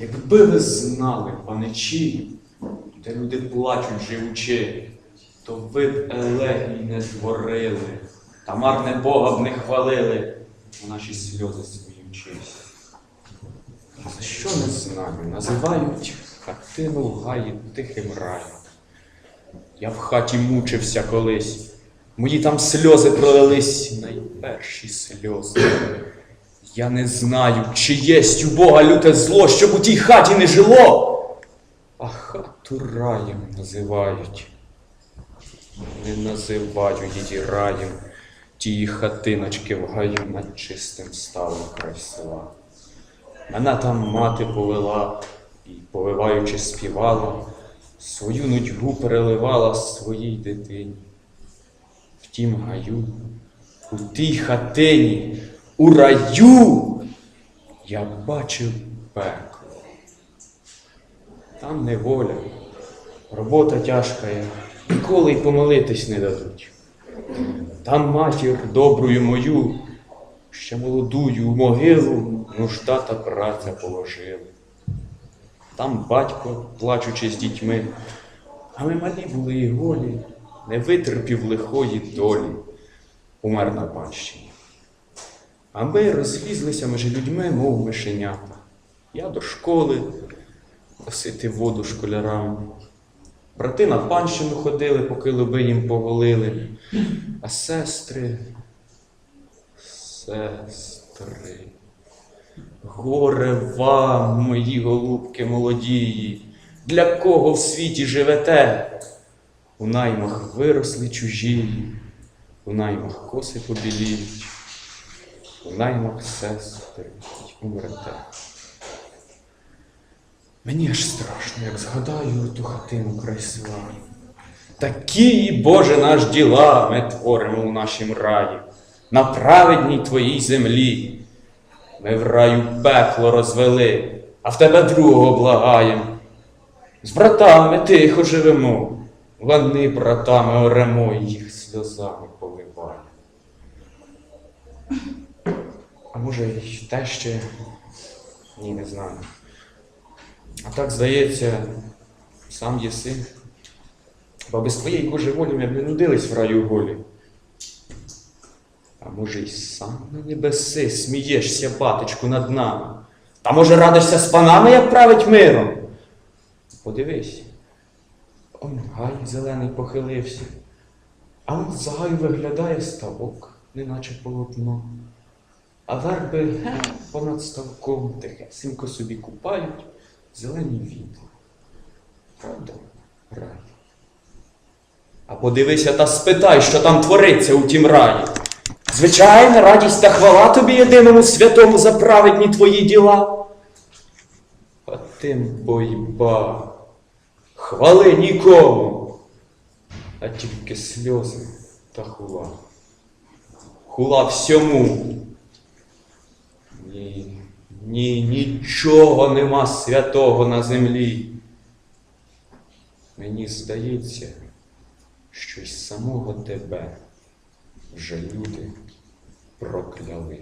Якби ви знали, паничі, де люди плачуть живучи, то ви б елегій не творили, та марне Бога б не хвалили, а наші сльози сміючись. За що не знаю, називають хатину в гаї тихим раєм. Я в хаті мучився колись, мої там сльози пролились, найперші сльози. Я не знаю, чи єсть у Бога люте зло, щоб у тій хаті не жило, а хату раєм називають. Не називають її раєм, тії хатиночки в гаю над чистим ставом край села. Мене там мати повела і, повиваючи, співала, свою нудьгу переливала своїй дитині. В тім гаю, у тій хатині, у раю я бачив пекло. Там неволя, робота тяжка, ніколи й помолитись не дадуть. Там матір добрую мою, ще молодую у могилу нужда та праця положили. Там батько, плачучи з дітьми, а ми малі були і голі, не витерпів лихої долі, умер на панщині. А ми розлізлися між людьми, мов мишенята. Я до школи носити воду школярам. Брати на панщину ходили, поки лоби їм поголили, а сестри, сестри. Горе вам, мої голубки молодії, для кого в світі живете? У наймах виросли чужії, у наймах коси побіліють, у наймах сестри й умрете. Мені аж страшно, як згадаю ту хатину край села. Такі, Боже, наш діла ми творимо у нашім раї, на праведній твоїй землі. Ми в раю пекло розвели, а в тебе другого благаєм. З братами тихо живемо, лани братами оремо їх сльозами поливаємо. А може, й те ще ні, не знаю. А так здається, сам єси. Бо без твоєї Божої волі ми б не нудились в раю голі. А може, й сам на небеси смієшся, батечку, над нами. Та може радишся з панами, як править миром? Подивись, он гай зелений похилився, а он за гаю виглядає ставок, неначе полотно. А верби ге, понад ставком тихесенько собі купають зелені віти. Правда, рай? А подивися та спитай, що там твориться у тім раї. Звичайна радість та хвала тобі єдиному святому за праведні твої діла. А тим бойба, хвали нікому, а тільки сльози та хула. Хула всьому. Ні, ні, нічого нема святого на землі. Мені здається, що й самого тебе вже люди прокляли.